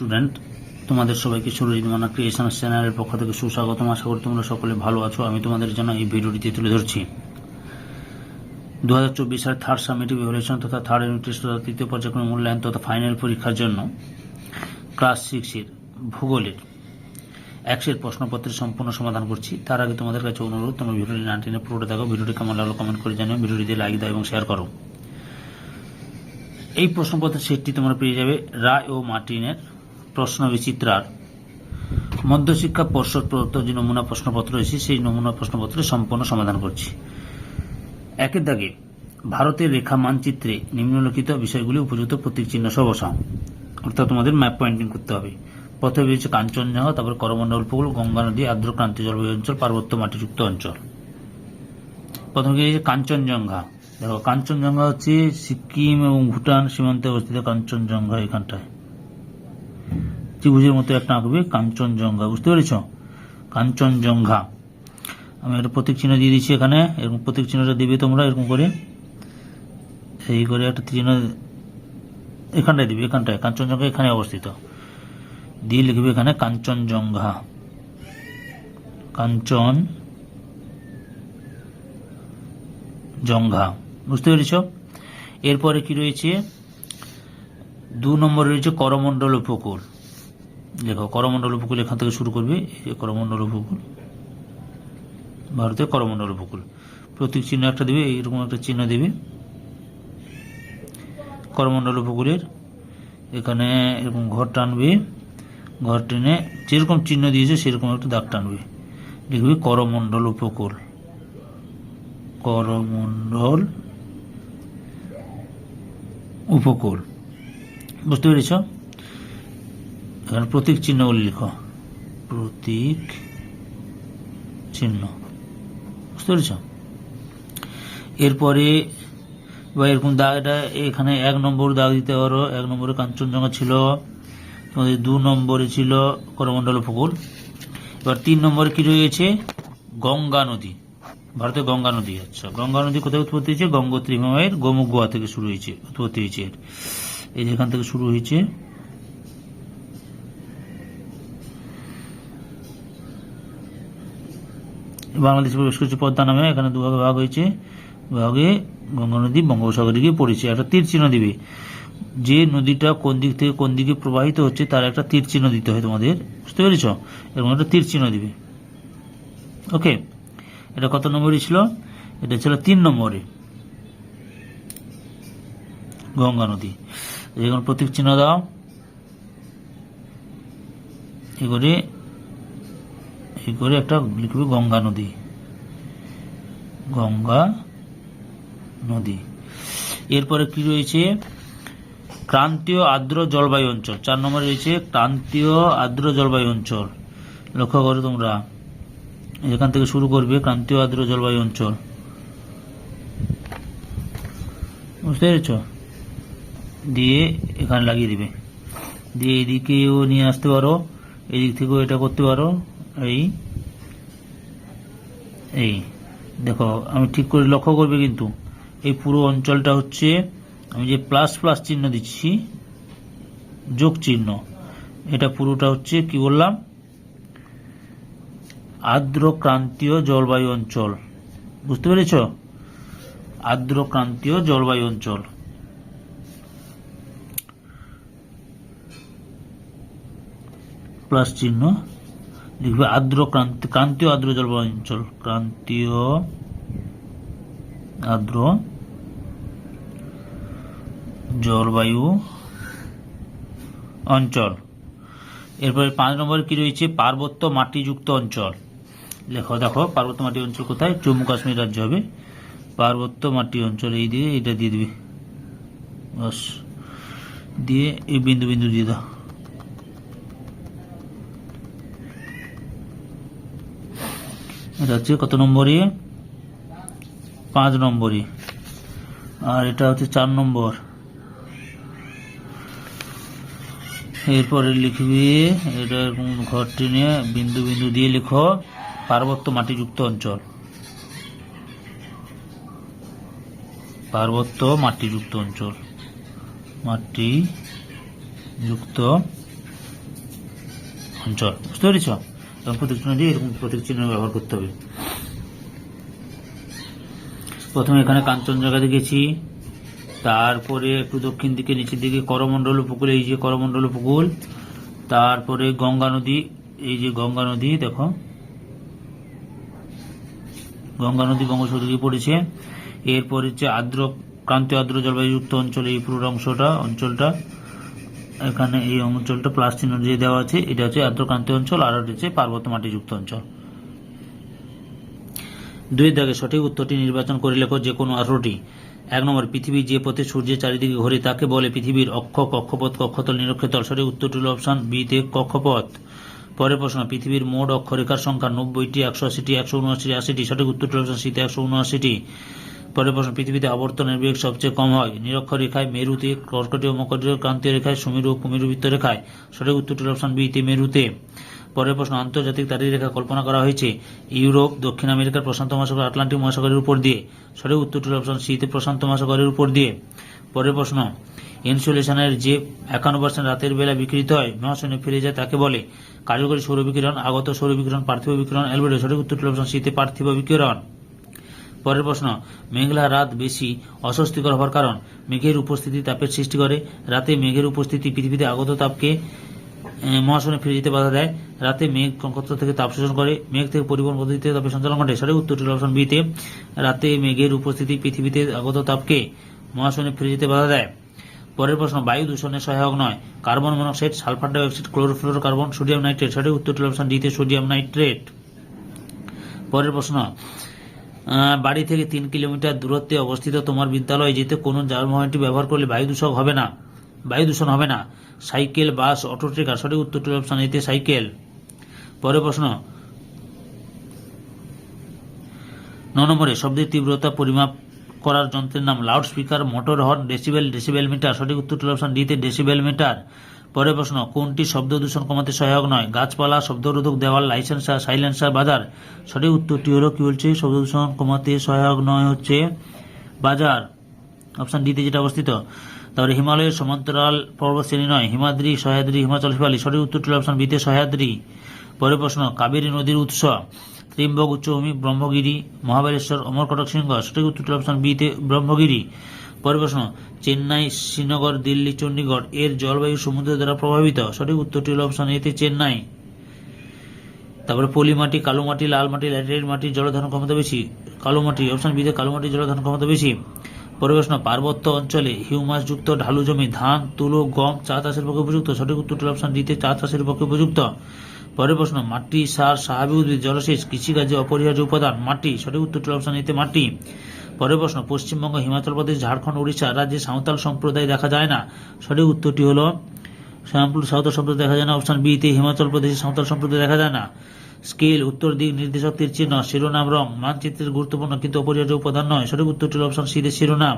Student, তোমাদের সবাইকে সুরজিৎ মানা ক্রিয়েশন চ্যানেলের পক্ষ থেকে সুস্বাগতম। আশা করি তোমরা সকলে ভালো আছো। আমি তোমাদের জন্য এই ভিডিওটিতে তুলে ধরছি। দু হাজার চব্বিশ সালের থার্ড সামিটিভ ইভ্যালুয়েশন তথা থার্ড ইউনিট টেস্ট তথা তৃতীয় পর্যায়ক্রম মূল্যায়ন তথা ফাইনাল পরীক্ষার জন্য ক্লাস সিক্সের ভূগোলের একশের প্রশ্নপত্রের সম্পূর্ণ সমাধান করছি। তার আগে তোমাদের কাছে অনুরোধ, তোমরা ভিডিওটি না টেনে পুরোটা দেখো। ভিডিওটি কেমন লাগল কমেন্ট করে জানিও। ভিডিওটিতে লাইক দাও এবং শেয়ার করো। এই প্রশ্নপত্রের সেটটি তোমরা পেয়ে যাবে রায় ও মার্টিনের প্রশ্ন বিচিত্রার মধ্যশিক্ষা পর্ষদ প্রদত্ত যে নমুনা প্রশ্নপত্র রয়েছে, সেই নমুনা প্রশ্নপত্রের সম্পূর্ণ সমাধান করছি। একের দাগে, ভারতের রেখা মানচিত্রে নিম্নলিখিত বিষয়গুলি উপযুক্ত প্রতীক চিহ্ন সহ বসাও। অর্থাৎ তোমাদের ম্যাপ পয়েন্টিং করতে হবে। প্রথমে রয়েছে কাঞ্চনজঙ্ঘা, তারপর করমণ্ডল উপকূল গঙ্গা নদী, আর্দ্র ক্রান্তীয় জলবায়ু অঞ্চল, পার্বত্য মাটিযুক্ত অঞ্চল। প্রথমে রয়েছে কাঞ্চনজঙ্ঘা। দেখো, কাঞ্চনজঙ্ঘা হচ্ছে সিকিম এবং ভুটান সীমান্তে অবস্থিত কাঞ্চনজঙ্ঘা এখানটায়। ত্রিভুজের মতো একটা আঁকবে, কাঞ্চনজঙ্ঘা। বুঝতে পেরেছ? কাঞ্চনজঙ্ঘা। আমি একটা প্রতীক চিহ্ন দিয়ে দিচ্ছি এখানে, এরকম প্রতীক চিহ্নটা দিবে তোমরা, এরকম করে। এই করে একটা চিহ্ন এখানটায় দিবে, এখানটায়। কাঞ্চনজঙ্ঘা এখানে অবস্থিত। দিয়ে লিখবে এখানে কাঞ্চনজঙ্ঘা। কাঞ্চন জঙ্ঘা। বুঝতে পেরেছ? এরপরে কি রয়েছে? দু নম্বর রয়েছে করমণ্ডল উপকূল। দেখো করমণ্ডল উপকূল এখান থেকে শুরু করবে, এই যে করমণ্ডল উপকূল। ভারতের করমণ্ডল উপকূল। প্রতীক চিহ্ন একটা দেবে এইরকম একটা চিহ্ন দেবে। করমণ্ডল উপকূলের, এখানে এরকম ঘর টানবে, ঘর টেনে যেরকম চিহ্ন দিয়েছে, সেরকম একটা দাগ টানবে। লিখবে করমণ্ডল উপকূল। করমণ্ডল উপকূল। বুঝতে পেরেছ? এখানে প্রতীক চিহ্ন লিখো প্রতীক চিহ্ন। বুঝতে পেরেছ? এরপরে, বা এরকম দাগ এটা এখানে এক নম্বর দাগ দিতে পারো। এক নম্বরে কাঞ্চনজঙ্ঘা ছিল, তোমাদের দু নম্বরে ছিল করমণ্ডল উপকূল এবার তিন নম্বরে কি রয়েছে? গঙ্গা নদী। ভারতের গঙ্গা নদী আচ্ছা। গঙ্গা নদী কোথায় উৎপত্তি হয়েছে? গঙ্গোত্রী হিমালয়ের গোমুখ গোয়া থেকে শুরু হয়েছে, উৎপত্তি হয়েছে এর। এই যেখান থেকে শুরু হয়েছে বাংলাদেশ প্রবেশ করেছে পদ্মা নামে, এখানে দুভাগে ভাগ হয়েছে। ভাগে গঙ্গা নদী, বঙ্গোপসাগরে গিয়ে পড়েছে। একটা তীর চিহ্ন দিবে। যে নদীটা কোন দিক থেকে কোন দিকে প্রবাহিত হচ্ছে, তার একটা তীর চিহ্ন দিতে হয় তোমাদের। বুঝতে পেরেছ? এরকম একটা তীর চিহ্ন দিবে। ওকে এটা কত নম্বরে ছিল? এটা ছিল তিন নম্বরে। গঙ্গা নদী। এখন প্রতীক চিহ্ন দাও। এই এই করে একটা লিখবে গঙ্গা নদী। গঙ্গা নদী। এরপরে কি রয়েছে? ক্রান্তীয় আর্দ্র জলবায়ু অঞ্চল। চার নম্বরে রয়েছে ক্রান্তীয় আর্দ্র জলবায়ু অঞ্চল। লক্ষ্য করো তোমরা। এখান থেকে শুরু করবে ক্রান্তীয় আর্দ্র জলবায়ু অঞ্চল। বুঝতে পেরেছ? দিয়ে এখানে লাগিয়ে দিবে। দিয়ে এদিকেও নিয়ে আসতে পারো, এদিক থেকেও এটা করতে পারো। এই এই, দেখো, আমি ঠিক করে লক্ষ্য করবে কিন্তু, এই পুরো অঞ্চলটা হচ্ছে, আমি যে প্লাস প্লাস চিহ্ন দিচ্ছি, যোগ চিহ্ন, এটা পুরোটা হচ্ছে কি বললাম? আর্দ্র ক্রান্তীয় জলবায়ু অঞ্চল। বুঝতে পেরেছ? আর্দ্র ক্রান্তীয় জলবায়ু অঞ্চল। প্লাস চিহ্ন লিখবে আর্দ্র ক্রান্তি, ক্রান্তীয় আর্দ্র জলবায়ু অঞ্চল ক্রান্তীয় আর্দ্র জলবায়ু অঞ্চল। এরপরে পাঁচ নম্বরে কি রয়েছে? পার্বত্য মাটিযুক্ত অঞ্চল। লেখো, দেখো, পার্বত্য মাটি অঞ্চল কোথায়? জম্মু কাশ্মীর রাজ্য হবে। পার্বত্য মাটি অঞ্চল এই দিয়ে এটা দিয়ে দিবে। বাস। দিয়ে এই বিন্দু বিন্দু দিয়ে দাও। এটা হচ্ছে কত নম্বরে পাঁচ নম্বরে আর এটা হচ্ছে চার নম্বর। এরপরে লিখবে, এটা এরকম ঘর টেনে বিন্দু বিন্দু দিয়ে লিখো, পার্বত্য মাটিযুক্ত অঞ্চল। পার্বত্য মাটিযুক্ত অঞ্চল। মাটি যুক্ত অঞ্চল। বুঝতে পেরেছ? এবং প্রতীক চিহ্ন দিয়ে এরকম প্রতীক চিহ্ন ব্যবহার করতে হবে। প্রথমে এখানে কাঞ্চনজঙ্ঘা দেখেছি তারপরে একটু দক্ষিণ দিকে, নিচের দিকে করমণ্ডল উপকূল, এই যে করমণ্ডল উপকূল। তারপরে গঙ্গা নদী, এই যে গঙ্গা নদী, দেখো। গঙ্গা নদী বঙ্গোপসাগর পড়েছে। এরপর হচ্ছে আর্দ্র, ক্রান্তীয় আর্দ্র জলবায়ুযুক্ত অঞ্চল, এই পুরো অংশটা, অঞ্চলটা। এখানে এই অঞ্চলটা প্লাস চিহ্ন দিয়ে দেওয়া আছে। এটা হচ্ছে আর্দ্র ক্রান্তীয় অঞ্চল, আর হচ্ছে পার্বত্য মাটিযুক্ত অঞ্চল। দুই দাগে সঠিক উত্তরটি নির্বাচন করে লেখো যে কোনো আঠারোটি। এক নম্বর, পৃথিবী যে পথে সূর্যের চারিদিকে ঘোরে তাকে বলে পৃথিবীর অক্ষ, কক্ষপথ, কক্ষতল, নিরক্ষতল। সঠিক উত্তরটি হল অপশন বিতে কক্ষপথ। পরের প্রশ্ন, পৃথিবীর মোট অক্ষরেখার সংখ্যা নব্বইটি, একশো আশিটি, একশো উনআশি আশিটি। সঠিক উত্তরটি অপশন সিতে একশো উনআশিটি। পরের প্রশ্ন পৃথিবীতে আবর্তনের বেগ সবচেয়ে কম হয়। নিরক্ষ রেখায় মেরুতে কর্কটীয় মকরীয় ক্রান্তীয় রেখায় সুমেরু ও কুমেরু বৃত্ত রেখায়। সঠিক উত্তরটি অপশন বিতে মেরুতে। পরের প্রশ্ন, আন্তর্জাতিক তারিখ রেখা কল্পনা করা হয়েছে। ইউরোপ, দক্ষিণ আমেরিকার প্রশান্ত মহাসাগর, আটলান্টিক মহাসাগরের উপর দিয়ে। সঠিক উত্তরটি অপশন সিতে প্রশান্ত মহাসাগরের উপর দিয়ে। পরের প্রশ্ন, ইনসুলেশনের যে একান্ন পার্সেন্ট রাতের বেলা বিকৃত হয়, মহাশূন্যে ফিরে যায় তাকে বলে। কার্যকরী সৌর বিকিরণ, আগত সৌর বিকিরণ, পার্থিব বিকিরণ, অ্যালবেডো। সঠিক উত্তরটি অপশন সিতে পার্থিব বিকিরণ। পরের প্রশ্ন, মেঘলা রাত বেশি অস্বস্তিকর হওয়ার কারণ? মেঘের উপস্থিতি তাপের সৃষ্টি করে। রাতে মেঘের উপস্থিতি পৃথিবীতে আগত তাপকে মহাশূন্যে ফিরে যেতে বাধা দেয়। রাতে মেঘ নক্ষত্র থেকে তাপ শোষণ করে। মেঘ থেকে পরিবহন পদ্ধতিতে তাপের সঞ্চালন ঘটে। সঠিক উত্তরটি অপশন বিতে। রাতে মেঘের উপস্থিতি পৃথিবীতে আগত তাপকে মহাশূন্যে ফিরে যেতে বাধা দেয়। পরের প্রশ্ন, বায়ু দূষণের সহায়ক নয়। Carbon monoxide, sulphur dioxide, chlorofluoro, carbon, sodium nitrate. সঠিক উত্তরটি অপশন ডিতে সোডিয়াম নাইট্রেট। পরের প্রশ্ন বাড়ি থেকে তিন কিলোমিটার দূরত্বে অবস্থিত তোমার বিদ্যালয়ে, যেতে কোনো যানবাহনটি ব্যবহার করলে বায়ু দূষক হবে না। বায়ু দূষণ হবে না। সাইকেল, বাস, অটো, ট্রেকার, সঠিক উত্তরটি অপশন এতে সাইকেল। পরের প্রশ্ন। ন নম্বরে, শব্দের তীব্রতা পরিমাপ করার যন্ত্রের নাম loud speaker motor horn decibel decibel meter সঠিক উত্তরটি অপশন ডিতে ডেসিবেল মিটার পরের প্রশ্ন, কোনটি শব্দ দূষণ কমাতে সহায়ক নয়? গাছপালা, শব্দরোধক দেওয়াল লাইসেন্সার সাইলেন্সার বাজার। সঠিক উত্তরটি হলো কি বলছে? শব্দ দূষণ কমাতে সহায়ক নয় হচ্ছে বাজার। অপশন ডিতে যেটা অবস্থিত তারপরে হিমালয়ের সমান্তরাল পর্বত শ্রেণি নয়, হিমাদ্রি, সহ্যাদ্রি, হিমাচল হিমালি সঠিক উত্তরটি অপশন বিতে সহ্যাদ্রি। পরের প্রশ্ন, কাবেরী নদীর উৎস, ত্রিম্বক উচ্চভূমি ব্রহ্মগিরি, মহাবালেশ্বর, অমরকটক সিংহ সঠিক উত্তরটি অপশন বিতে ব্রহ্মগিরি। পরের প্রশ্ন চেন্নাই শ্রীনগর দিল্লি চণ্ডীগড় এর জলবায়ু সমুদ্র দ্বারা প্রভাবিত সঠিক উত্তরটি হল অপশন এতে চেন্নাই তারপরে পলি মাটি কালো মাটি লাল মাটি ল্যাটেরাইট মাটির জলধারণ ক্ষমতা বেশি কালো মাটি অপশন বিতে কালো মাটির জলধারণ ক্ষমতা বেশি পরের প্রশ্ন পার্বত্য অঞ্চলে হিউমাস যুক্ত ঢালু জমি ধান তুলো গম চা চাষের পক্ষে উপযুক্ত সঠিক উত্তরটি অপশন ডিতে চা চাষের পক্ষে উপযুক্ত পরের প্রশ্ন মাটি সার স্বাভাবিক উদ্ভিদ জলসেচ কৃষিকাজে অপরিহার্য উপাদান মাটি সঠিক উত্তরটি অপশন এতে মাটি পরের প্রশ্ন, পশ্চিমবঙ্গ, হিমাচল প্রদেশ, ঝাড়খণ্ড উড়িষ্যা রাজ্যে সাঁওতাল সম্প্রদায় দেখা যায় না? সঠিক উত্তরটি হল শ্যামপুর সাঁওতাল সম্প্রদায় দেখা যায় না, অপশন বিতে হিমাচল প্রদেশে সাঁওতাল সম্প্রদায় দেখা যায় না। স্কেল, উত্তর দিক নির্দেশক তীর চিহ্ন, শিরোনাম, রং, মানচিত্রের গুরুত্বপূর্ণ কিন্তু অপরিহার্য উপাদান নয়। সঠিক উত্তরটি হল অপশন সিতে শিরোনাম।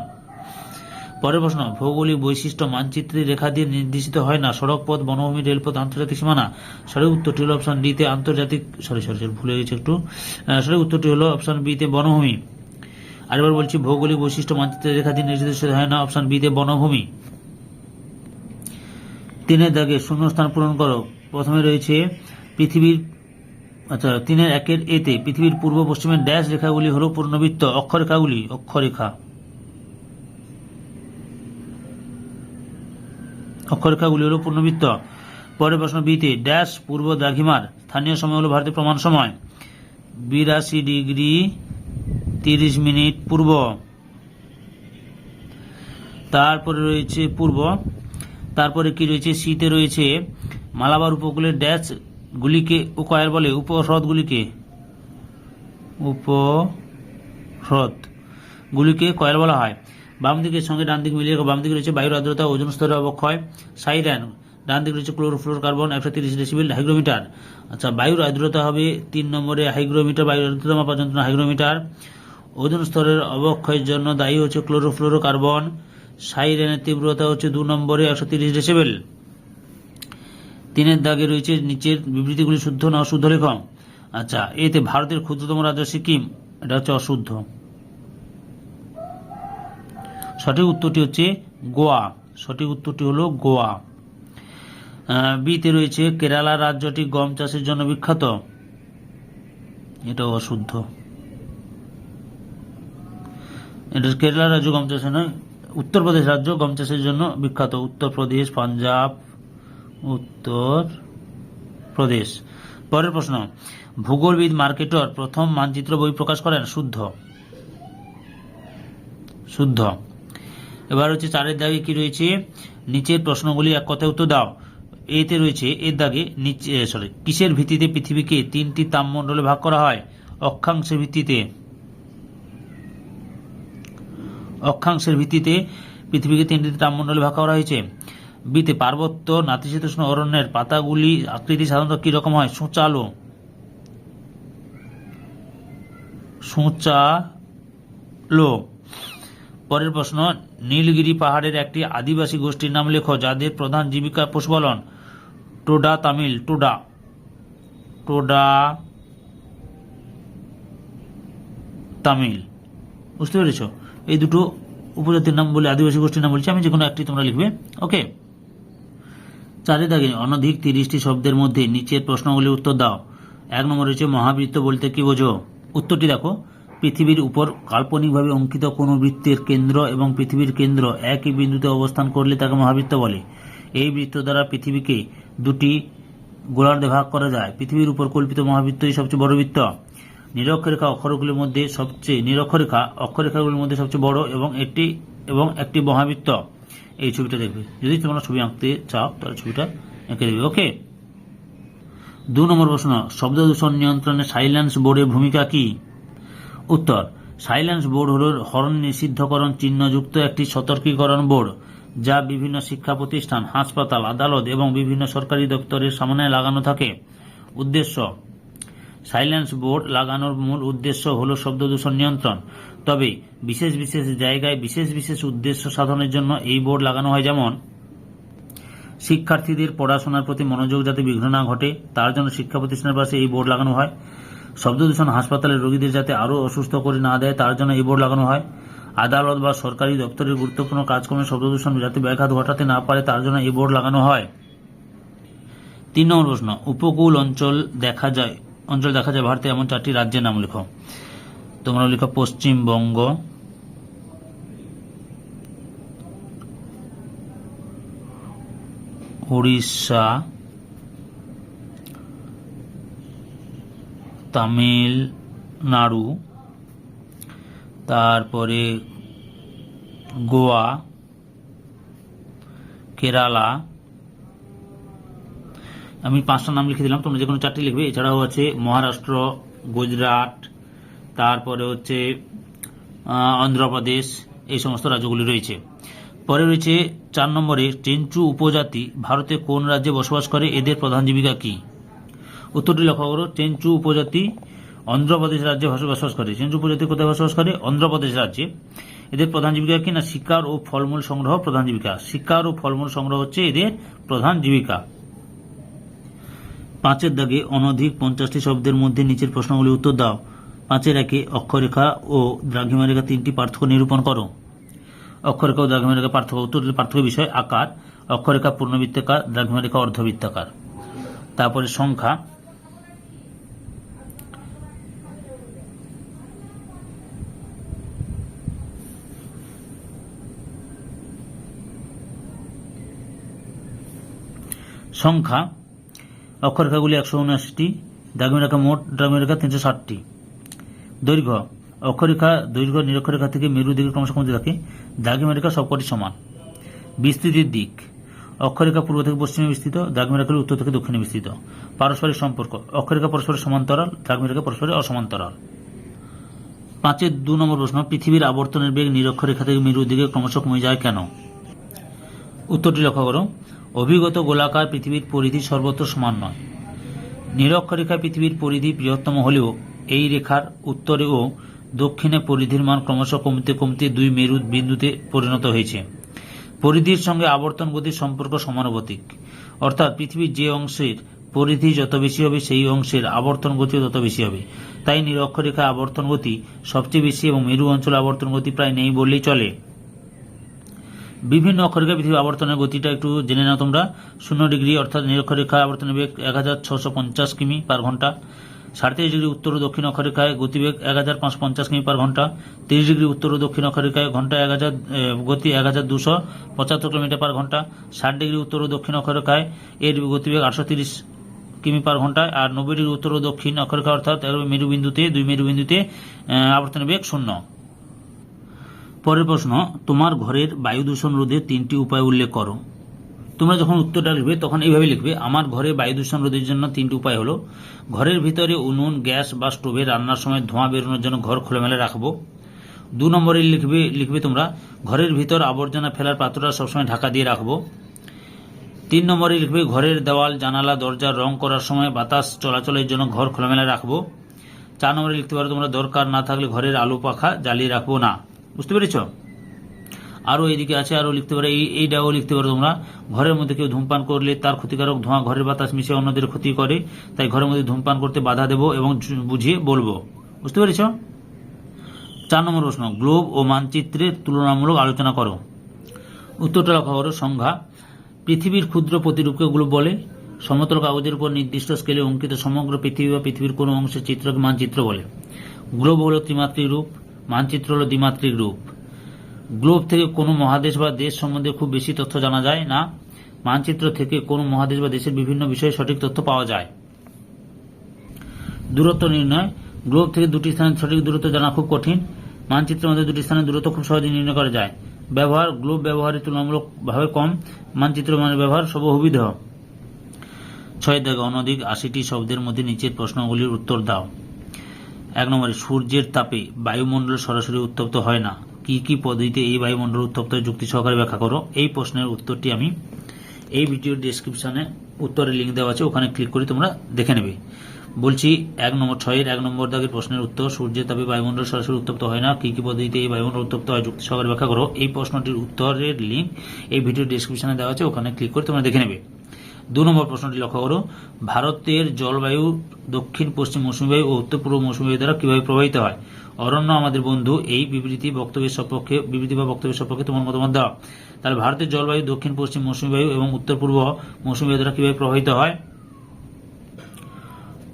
পরের প্রশ্ন, ভৌগোলিক বৈশিষ্ট্য, মানচিত্রে রেখা দিয়ে নির্দেশিত হয় না, সড়ক পথ, বনভূমি, রেলপথ, আন্তর্জাতিক সীমানা। সঠিক উত্তরটি হল অপশন ডিতে আন্তর্জাতিক, সরি সরি সরি, ভুলে গেছি একটু। সঠিক উত্তরটি হল অপশন বিতে বনভূমি। আরেকবার বলছি, ভৌগোলিক বৈশিষ্ট্য মানচিত্রে রেখা দিয়ে নির্দেশিত হয় না অপশন বিতে বনভূমি। তিনের দাগে শূন্যস্থান পূরণ করো। প্রথমে রয়েছে পৃথিবীর আচ্ছা তিনের একের এতে পৃথিবীর পূর্ব পশ্চিমের ড্যাশ রেখাগুলি হল পূর্ণবৃত্ত, অক্ষরেখাগুলি, অক্ষরেখা। অক্ষরেখাগুলি হল পূর্ণবৃত্ত। পরের প্রশ্ন বিতে ড্যাশ পূর্ব দ্রাঘিমার স্থানীয় সময় হল ভারতের প্রমাণ সময়। বিরাশি ডিগ্রি তিরিশ মিনিট পূর্ব। তারপরে রয়েছে পূর্ব। তারপরে কি রয়েছে? শীতে রয়েছে মালাবার উপকূলের ড্যাশ গুলিকে উকয়ার বলে উপহ্রদগুলিকে উপহ্রদ গুলিকে কয়েল বলা হয়। বাম দিকের সঙ্গে ডান দিক মিলিয়ে বাম দিকে রয়েছে বায়ুর আর্দ্রতা, ওজন স্তরের অবক্ষয় সাইড্যান ডান দিকে রয়েছে ক্লোরোফ্লোর কার্বন, একশো তিরিশ ডেসিবেল হাইগ্রোমিটার। আচ্ছা বায়ুর আর্দ্রতা হবে তিন নম্বরে হাইগ্রোমিটার, বায়ুর আর্দ্রতা মাপার যন্ত্র হাইগ্রোমিটার। ওজন স্তরের অবক্ষয়ের জন্য দায়ী হচ্ছে ক্লোরোফ্লোরো কার্বন সাইরেনের তীব্রতা হচ্ছে দু নম্বরে একশো তিরিশ ডেসিবেল। তিনের দাগে রয়েছে নিচের বিবৃতিগুলি শুদ্ধ না অশুদ্ধ লেখম আচ্ছা এতে ভারতের ক্ষুদ্রতম রাজ্য সিকিম, এটা হচ্ছে অশুদ্ধ। সঠিক উত্তরটি হচ্ছে গোয়া। সঠিক উত্তরটি হলো গোয়া। বিতে রয়েছে কেরালা রাজ্যটি গম চাষের জন্য বিখ্যাত। এটা অশুদ্ধ। এটা কেরালা রাজ্য গম চাষে নয় উত্তরপ্রদেশ রাজ্য গম চাষের জন্য বিখ্যাত। উত্তরপ্রদেশ পাঞ্জাব, উত্তর প্রদেশ। পরের প্রশ্ন, ভূগোলবিদ মার্কেটর প্রথম মানচিত্র বই প্রকাশ করেন? শুদ্ধ। শুদ্ধ। এবার হচ্ছে চারের দাগে কি রয়েছে? নিচের প্রশ্নগুলি এক কথায় উত্তর দাও। এতে রয়েছে, এর দাগে নিচে সরি কিসের ভিত্তিতে পৃথিবীকে তিনটি তাপমণ্ডলে ভাগ করা হয়? অক্ষাংশের ভিত্তিতে। অক্ষাংশের ভিত্তিতে পৃথিবীকে তিনটি তাপমণ্ডলে ভাগ করা হয়েছে। বিতে পার্বত্য, নাতিশীতোষ্ণ অরণ্যের পাতাগুলি আকৃতি সাধারণত কি রকম হয়? সূচালো। সূচালো। পরের প্রশ্ন, নীলগিরি পাহাড়ের একটি আদিবাসী গোষ্ঠীর নাম লেখো, যাদের প্রধান জীবিকা পশুপালন। টোডা তামিল টোডা। টোডা তামিল বুঝতে পেরেছ? এই দুটো উপজাতির নাম বলে, আদিবাসী গোষ্ঠীর নাম বলছি, আমি যে কোনো একটি তোমরা লিখবে। ওকে? চারে দাগে অনধিক তিরিশটি শব্দের মধ্যে নিচের প্রশ্নগুলির উত্তর দাও। এক নম্বর হচ্ছে মহাবৃত্ত বলতে কি বোঝো? উত্তরটি দেখো, পৃথিবীর উপর কাল্পনিকভাবে অঙ্কিত কোনো বৃত্তের কেন্দ্র এবং পৃথিবীর কেন্দ্র একই বিন্দুতে অবস্থান করলে তাকে মহাবৃত্ত বলে। এই বৃত্ত দ্বারা পৃথিবীকে দুটি গোলার্ধে ভাগ করা যায়। পৃথিবীর উপর কল্পিত মহাবৃত্তই সবচেয়ে বড় বৃত্ত। নিরক্ষরেখা অক্ষরগুলির মধ্যে সবচেয়ে, নিরক্ষরেখা অক্ষরেখাগুলির মধ্যে সবচেয়ে বড় এবং একটি এবং একটি মহাবৃত্ত। এই ছবিটা দেখবে। যদি তোমরা ছবি আঁকতে চাও, তাহলে ছবিটা এঁকে দেবে ওকে? দু নম্বর প্রশ্ন। শব্দ দূষণ নিয়ন্ত্রণে সাইলেন্স বোর্ডের ভূমিকা কি? উত্তর। সাইলেন্স বোর্ড হল হরণ নিষিদ্ধকরণ চিহ্নযুক্ত একটি সতর্কীকরণ বোর্ড, যা বিভিন্ন শিক্ষা প্রতিষ্ঠান, হাসপাতাল, আদালত এবং বিভিন্ন সরকারি দপ্তরের সামনে লাগানো থাকে। উদ্দেশ্য। সাইলেন্স বোর্ড লাগানোর মূল উদ্দেশ্য হল শব্দ দূষণ নিয়ন্ত্রণ। তবে বিশেষ বিশেষ জায়গায় বিশেষ বিশেষ উদ্দেশ্য সাধনের জন্য এই বোর্ড লাগানো হয় যেমন, শিক্ষার্থীদের পড়াশোনার প্রতি মনোযোগ যাতে বিঘ্ন না ঘটে, তার জন্য শিক্ষা প্রতিষ্ঠানের পাশে এই বোর্ড লাগানো হয়। শব্দ দূষণ হাসপাতালের রোগীদের যাতে আরও অসুস্থ করে না দেয়, তার জন্য এই বোর্ড লাগানো হয়। আদালত বা সরকারি দপ্তরের গুরুত্বপূর্ণ কাজকর্মে শব্দ দূষণ যাতে ব্যাঘাত ঘটাতে না পারে, তার জন্য এই বোর্ড লাগানো হয়। তিন নম্বর প্রশ্ন, উপকূল অঞ্চল দেখা যায়। অঞ্চল দেখা যায় ভারতে এমন চারটি রাজ্যের নাম লেখো। তোমরা লেখো পশ্চিমবঙ্গ। উড়িষ্যা। তামিলনাড়ু। তারপরে গোয়া। কেরালা। আমি পাঁচটা নাম লিখে দিলাম, তোমরা যে কোনো চারটি লিখবে। এছাড়াও আছে মহারাষ্ট্র, গুজরাট, তারপরে হচ্ছে অন্ধ্রপ্রদেশ, এই সমস্ত রাজ্যগুলি রয়েছে। পরে রয়েছে চার নম্বরে চেঞ্চু উপজাতি ভারতে কোন রাজ্যে বসবাস করে? এদের প্রধান জীবিকা কি? উত্তরটি লক্ষ্য করো চেঞ্চু উপজাতি অন্ধ্রপ্রদেশ রাজ্যে বস- বসবাস করে। চেঞ্চু উপজাতি কোথায় বসবাস করে? অন্ধ্রপ্রদেশ রাজ্যে। এদের প্রধান জীবিকা কি? না, শিকার ও ফলমূল সংগ্রহ প্রধান জীবিকা। শিকার ও ফলমূল সংগ্রহ হচ্ছে এদের প্রধান জীবিকা। পাঁচের দাগে অনধিক পঞ্চাশটি শব্দের মধ্যে নিচের প্রশ্নগুলি উত্তর দাও। পাঁচের একে অক্ষরেখা ও দ্রাঘিমা রেখা তিনটি পার্থক্য নিরূপণ করো। অক্ষরেখা ও দ্রাঘিমা রেখা পার্থক্য, উত্তর পার্থক্য বিষয়, আকার। অক্ষরেখা পূর্ণবৃত্তাকার দ্রাঘিমা রেখা অর্ধবৃত্তাকার। তারপরে সংখ্যা। সংখ্যা। অক্ষরেখাগুলি একশো উনআশিটি, দ্রাঘিমারেখা মোট দ্রাঘিমারেখা তিনশো ষাটটি। দৈর্ঘ্য, অক্ষরেখা দৈর্ঘ্য নিরক্ষরেখা থেকে মেরু দিকে ক্রমশ কমতে থাকে, দ্রাঘিমারেখা সবকটি সমান। বিস্তৃতির দিক, অক্ষরেখা পূর্ব থেকে পশ্চিমে বিস্তৃত দ্রাঘিমারেখা উত্তর থেকে দক্ষিণে বিস্তৃত। পারস্পরিক সম্পর্ক, অক্ষরেখা পরস্পরের সমান্তরাল, দ্রাঘিমারেখা পরস্পরের অসমান্তরাল। পাঁচের দু নম্বর প্রশ্ন, পৃথিবীর আবর্তনের বেগ নিরক্ষরেখা থেকে মেরুর দিকে ক্রমশ কমে যায় কেন? উত্তরটি লক্ষ্য করো। অভিগত গোলাকার পৃথিবীর পরিধি সর্বত্র সমান নয়। নিরক্ষরেখা পৃথিবীর পরিধি বৃহত্তম হলেও এই রেখার উত্তরে ও দক্ষিণে পরিধির মান ক্রমশ কমতে কমতে দুই মেরু বিন্দুতে পরিণত হয়েছে। পরিধির সঙ্গে আবর্তন গতির সম্পর্ক সমানুপাতিক। অর্থাৎ পৃথিবীর যে অংশের পরিধি যত বেশি হবে, সেই অংশের আবর্তন গতিও তত বেশি হবে। তাই নিরক্ষরেখা আবর্তন গতি সবচেয়ে বেশি এবং মেরু অঞ্চল আবর্তন গতি প্রায় নেই বললেই চলে। বিভিন্ন অক্ষরেখা পৃথিবীর আবর্তনের গতিটা একটু জেনে নাও তোমরা। শূন্য ডিগ্রি অর্থাৎ নিরক্ষরেখা আবর্তনের বেগ এক হাজার ছশো পঞ্চাশ কিমি পার ঘণ্টা। সাড়ে ডিগ্রি উত্তর ও দক্ষিণ অক্ষরেখায় গতিবেগ এক হাজার পাঁচশো পঞ্চাশ কিমি পার ঘণ্টা। তিরিশ ডিগ্রি উত্তর ও দক্ষিণ অক্ষরেখায় ঘণ্টা এক হাজার গতি এক হাজার দুশো পঁচাত্তর কিলোমিটার পার ঘণ্টা। ষাট ডিগ্রি উত্তর ও দক্ষিণ অক্ষরেখায় এর গতিবেগ আটশো তিরিশ কিমি পার ঘন্টায় আর নব্বই ডিগ্রি উত্তর ও দক্ষিণ অক্ষরেখা অর্থাৎ মেরুবিন্দুতে দুই মেরুবিন্দুতে আহ, আবর্তনের বেগ শূন্য। পরের প্রশ্ন, তোমার ঘরের বায়ু দূষণ রোধে তিনটি উপায় উল্লেখ করো। তোমরা যখন উত্তরটা লিখবে, তখন এইভাবে লিখবে, আমার ঘরে বায়ু দূষণ রোধের জন্য তিনটি উপায় হলো, ঘরের ভিতরে উনুন, গ্যাস বা স্টোভে রান্নার সময় ধোঁয়া বেরোনোর জন্য ঘর খোলামেলা রাখব। দু নম্বরে লিখবে লিখবে তোমরা, ঘরের ভিতর আবর্জনা ফেলার পাত্রটা সবসময় ঢাকা দিয়ে রাখব। তিন নম্বরে লিখবে, ঘরের দেওয়াল, জানালা দরজা রং করার সময় বাতাস চলাচলের জন্য ঘর খোলামেলা রাখব। চার নম্বরে লিখতে পারো তোমরা, দরকার না থাকলে ঘরের আলো পাখা জ্বালিয়ে রাখব না। বুঝতে পেরেছ? আরও এইদিকে আছে আরও লিখতে পারো, এই এইটাও লিখতে পারো তোমরা। ঘরের মধ্যে কেউ ধূমপান করলে তার ক্ষতিকারক ধোঁয়া ঘরের বাতাস মিশে অন্যদের ক্ষতি করে, তাই ঘরের মধ্যে ধূমপান করতে বাধা দেবো এবং বুঝিয়ে বলব। বুঝতে পেরেছ? চার নম্বর প্রশ্ন, গ্লোব ও মানচিত্রের তুলনামূলক আলোচনা করো। উত্তরটা লক্ষ্য করো সংজ্ঞা। পৃথিবীর ক্ষুদ্র প্রতিরূপকে গ্লোব বলে। সমতল কাগজের উপর নির্দিষ্ট স্কেলে অঙ্কিত সমগ্র পৃথিবী বা পৃথিবীর কোনো অংশের চিত্রকে মানচিত্র বলে। গ্লোব হলো ত্রিমাত্রিক রূপ। মানচিত্র হলো দ্বিমাত্রিক রূপ। গ্লোব থেকে কোনো মহাদেশ বা দেশ সম্বন্ধে খুব বেশি তথ্য জানা যায় না। মানচিত্র থেকে কোনো মহাদেশ বা দেশের বিভিন্ন বিষয়ে সঠিক তথ্য পাওয়া যায়। দূরত্ব নির্ণয়। গ্লোব থেকে দুটি স্থানের সঠিক দূরত্ব জানা খুব কঠিন। মানচিত্রের মধ্যে দুটি স্থানের দূরত্ব খুব সহজে নির্ণয় করা যায়। ব্যবহার। গ্লোব ব্যবহারের তুলনামূলকভাবে কম। মানচিত্র মানের ব্যবহার সর্ববিধ ছয় দাগে অনধিক আশিটি শব্দের মধ্যে নিচের প্রশ্নগুলির উত্তর দাও। এক নম্বরে, সূর্যের তাপে বায়ুমণ্ডল সরাসরি উত্তপ্ত হয় না। কি কি পদ্ধতিতে এই বায়ুমণ্ডল উত্তপ্ত হয় যুক্তি সহকারে ব্যাখ্যা করো। এই প্রশ্নের উত্তরটি আমি এই ভিডিওর ডেসক্রিপশনে উত্তরের লিঙ্ক দেওয়া আছে, ওখানে ক্লিক করে তোমরা দেখে নেবে। বলছি, এক নম্বর ছয়ের এক নম্বর দাগের প্রশ্নের উত্তর, সূর্যের তাপে বায়ুমণ্ডল সরাসরি উত্তপ্ত হয় না। কি কি পদ্ধতিতে এই বায়ুমণ্ডল উত্তপ্ত হয় যুক্তি সহকারে ব্যাখ্যা করো। এই প্রশ্নটির উত্তরের লিঙ্ক এই ভিডিও ডেসক্রিপশনে দেওয়া আছে, ওখানে ক্লিক করে তোমরা দেখে নেবে। দু নম্বর প্রশ্নটি লক্ষ্য করো। ভারতের জলবায়ু দক্ষিণ, পশ্চিম মৌসুমী বায়ু ও উত্তর পূর্ব মৌসুমী বায়ু দ্বারা কীভাবে প্রভাবিত হয়? অরণ্য, আমাদের বন্ধু, এই বিবৃতি বক্তব্যের সপক্ষে, বিবৃতি বা বক্তব্যের সপক্ষে তোমার মতামত দাও। তাহলে ভারতের জলবায়ু দক্ষিণ, পশ্চিম মৌসুমী বায়ু এবং উত্তর পূর্ব মৌসুমী বায়ু দ্বারা কীভাবে প্রভাবিত হয়?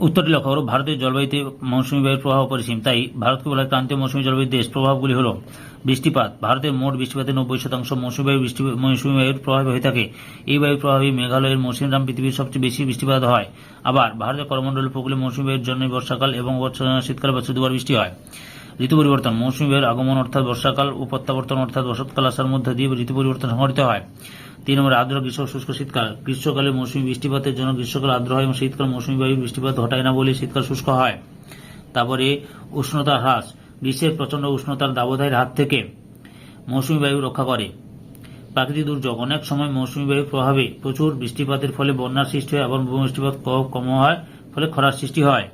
উত্তরটি লক্ষ্য করো। ভারতের জলবায়ুতে মৌসুমী বায়ুর প্রভাব অপরিসীম। তাই ভারতকে বলা হয় ক্রান্তীয় মৌসুমী জলবায়ুর দেশ। প্রভাবগুলি হল বৃষ্টিপাত। ভারতের মোট বৃষ্টিপাতের নব্বই শতাংশ মৌসুমী বায়ু বৃষ্টি মৌসুমী বায়ুর প্রভাবে হয়ে থাকে। এই বায়ুর প্রভাবে মেঘালয়ের মৌসুমীরাম পৃথিবীর সবচেয়ে বেশি বৃষ্টিপাত হয়। আবার ভারতের করমণ্ডল উপকূলে মৌসুমী বায়ুর জন্য বর্ষাকাল এবং শীতকালে বছর দুবার বৃষ্টি হয়। ঋতু পরিবর্তন। মৌসুমী বায়ুর আগমন অর্থাৎ বর্ষাকাল ও প্রত্যাবর্তন অর্থাৎ বসতকাল আসার মধ্যে দিয়ে ঋতু পরিবর্তন সংঘটিত হয়। তিন নম্বর, আর্দ্র গ্রীষ্ম শুষ্ক শীতকাল। গ্রীষ্মকালে মৌসুমী বৃষ্টিপাতের জন্য গ্রীষ্মকাল আর্দ্র হয় এবং শীতকাল মৌসুমী বায়ু বৃষ্টিপাত ঘটায় না বলে শীতকাল শুষ্ক হয়। তারপরে উষ্ণতা হ্রাস। গ্রীষ্মের প্রচণ্ড উষ্ণতার দাবদাহের হাত থেকে মৌসুমী বায়ু রক্ষা করে। প্রাকৃতিক দুর্যোগ, অনেক সময় মৌসুমী বায়ুর প্রভাবে প্রচুর বৃষ্টিপাতের ফলে বন্যার সৃষ্টি হয় এবং বৃষ্টিপাত কম হয়, ফলে খরার সৃষ্টি হয়।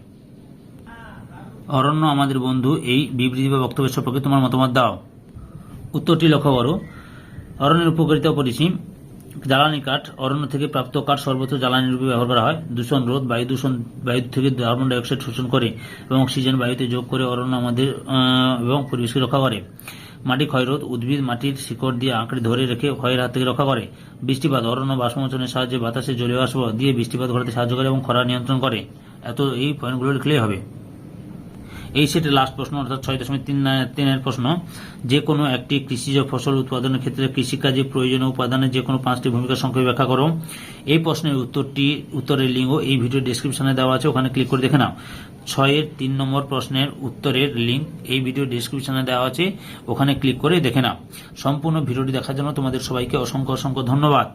অরণ্য, আমাদের বন্ধু, এই বিবৃতি বা বক্তব্যের সম্পর্কে তোমার মতামত দাও। উত্তরটি লক্ষ্য করো। অরণ্যের উপকারিতা পরিসীম। জ্বালানি কাঠ, অরণ্য থেকে প্রাপ্ত কাঠ সর্বত্র জ্বালানি রূপে ব্যবহার করা হয়। দূষণ রোধ, বায়ু দূষণ, বায়ু থেকে কার্বন ডাইঅক্সাইড শোষণ করে এবং অক্সিজেন বায়ুতে যোগ করে অরণ্য আমাদের এবং পরিবেশকে রক্ষা করে। মাটি ক্ষয়রোধ উদ্ভিদ মাটির শিকড় দিয়ে আঁকড়ে ধরে রেখে ক্ষয়ের হাত থেকে রক্ষা করে। বৃষ্টিপাত, অরণ্য বাষ্পমোচনের সাহায্যে বাতাসে জলীয় বাষ্প দিয়ে বৃষ্টিপাত ঘটাতে সাহায্য করে এবং খরা নিয়ন্ত্রণ করে। এত এই পয়েন্টগুলো লিখলেই হবে। এই সেটের লাস্ট প্রশ্ন অর্থাৎ ছয় দশমিক তিন তিনের প্রশ্ন যে কোনো একটি কৃষিজ ফসল উৎপাদনের ক্ষেত্রে কৃষিকাজে প্রয়োজনীয় উপাদানের যে কোনো পাঁচটি ভূমিকা সংক্ষেপে ব্যাখ্যা করো। এই প্রশ্নের উত্তরটি, উত্তরের লিঙ্গ এই ভিডিও ডেসক্রিপশনে দেওয়া আছে, ওখানে ক্লিক করে দেখে নাও। ছয়ের তিন নম্বর প্রশ্নের উত্তরের লিঙ্ক এই ভিডিও ডেসক্রিপশনে দেওয়া আছে, ওখানে ক্লিক করে দেখে নাও। সম্পূর্ণ ভিডিওটি দেখার জন্য তোমাদের সবাইকে অসংখ্য অসংখ্য ধন্যবাদ।